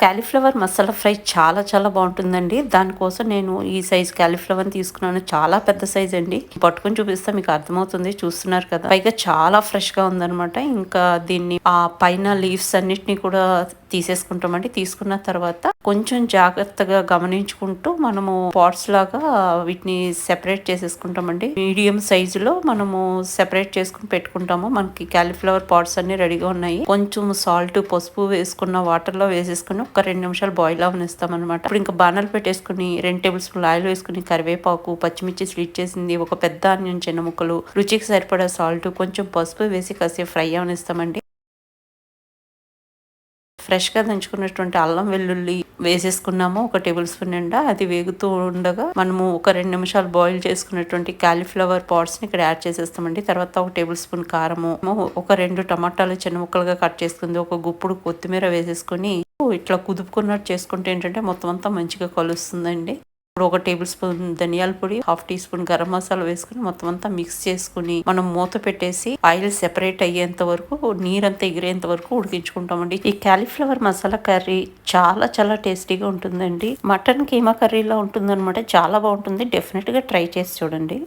Cauliflower masala fry చాలా చాలా బాగుంటుందండి. దానికోసం నేను ఈ సైజ్ కాలీఫ్లవర్ తీసుకున్నాను. చాలా పెద్ద సైజ్ అండి. పట్టుకొని చూపిస్తే మీకు అర్థమవుతుంది. చూస్తున్నారు కదా. పైగా చాలా ఫ్రెష్గా ఉందనమాట ఇంకా దీన్ని ఆ పైన లీవ్స్ అన్నిటిని కూడా తీసేసుకుంటామండి. తీసుకున్న తర్వాత కొంచెం జాగ్రత్తగా గమనించుకుంటూ మనము పాట్స్ లాగా వీటిని సెపరేట్ చేసేసుకుంటామండి. మీడియం సైజులో మనము సెపరేట్ చేసుకుని పెట్టుకుంటాము. మనకి క్యాలీఫ్లవర్ పాట్స్ అన్ని రెడీగా ఉన్నాయి. కొంచెం సాల్ట్ పసుపు వేసుకున్న వాటర్లో ఒక రెండు నిమిషాలు బాయిల్ అవనిస్తాం అనమాట ఇప్పుడు ఇంకా బాణాలు పెట్టేసుకుని రెండు టేబుల్ స్పూన్ ఆయిల్ వేసుకుని కరివేపాకు పచ్చిమిర్చి స్లీట్ చేసింది ఒక పెద్ద ఆనియన్ చిన్న ముక్కలు రుచికి సరిపడా సాల్ట్ కొంచెం పసుపు వేసి కాసేపు ఫ్రై అవనిస్తామండి. ఫ్రెష్గా దంచుకున్నటువంటి అల్లం వెల్లుల్లి వేసేసుకున్నాము ఒక టేబుల్ స్పూన్ నిండా. అది వేగుతూ ఉండగా మనము ఒక రెండు నిమిషాలు బాయిల్ చేసుకున్నటువంటి కాలీఫ్లవర్ పాట్స్ని ఇక్కడ యాడ్ చేసేస్తామండి. తర్వాత ఒక టేబుల్ స్పూన్ కారము ఒక రెండు టమాటాలు చిన్న ముక్కలుగా కట్ చేసుకుంది ఒక గుప్పుడు కొత్తిమీర వేసేసుకుని ఇట్లా కుదుపుకున్నట్టు చేసుకుంటే ఏంటంటే మొత్తం అంతా మంచిగా కలుస్తుందండి. ఇప్పుడు ఒక టేబుల్ స్పూన్ ధనియాల పొడి half teaspoon garam masala వేసుకుని మొత్తం అంతా మిక్స్ చేసుకుని మనం మూత పెట్టేసి ఆయిల్ సెపరేట్ అయ్యేంత వరకు నీరంతా ఎగిరేంత వరకు ఉడికించుకుంటామండి. ఈ క్యాలీఫ్లవర్ మసాలా కర్రీ చాలా చాలా టేస్టీగా ఉంటుందండి. మటన్ కీమా కర్రీలా ఉంటుందన్నమాట. చాలా బాగుంటుంది. డెఫినెట్గా ట్రై చేసి చూడండి.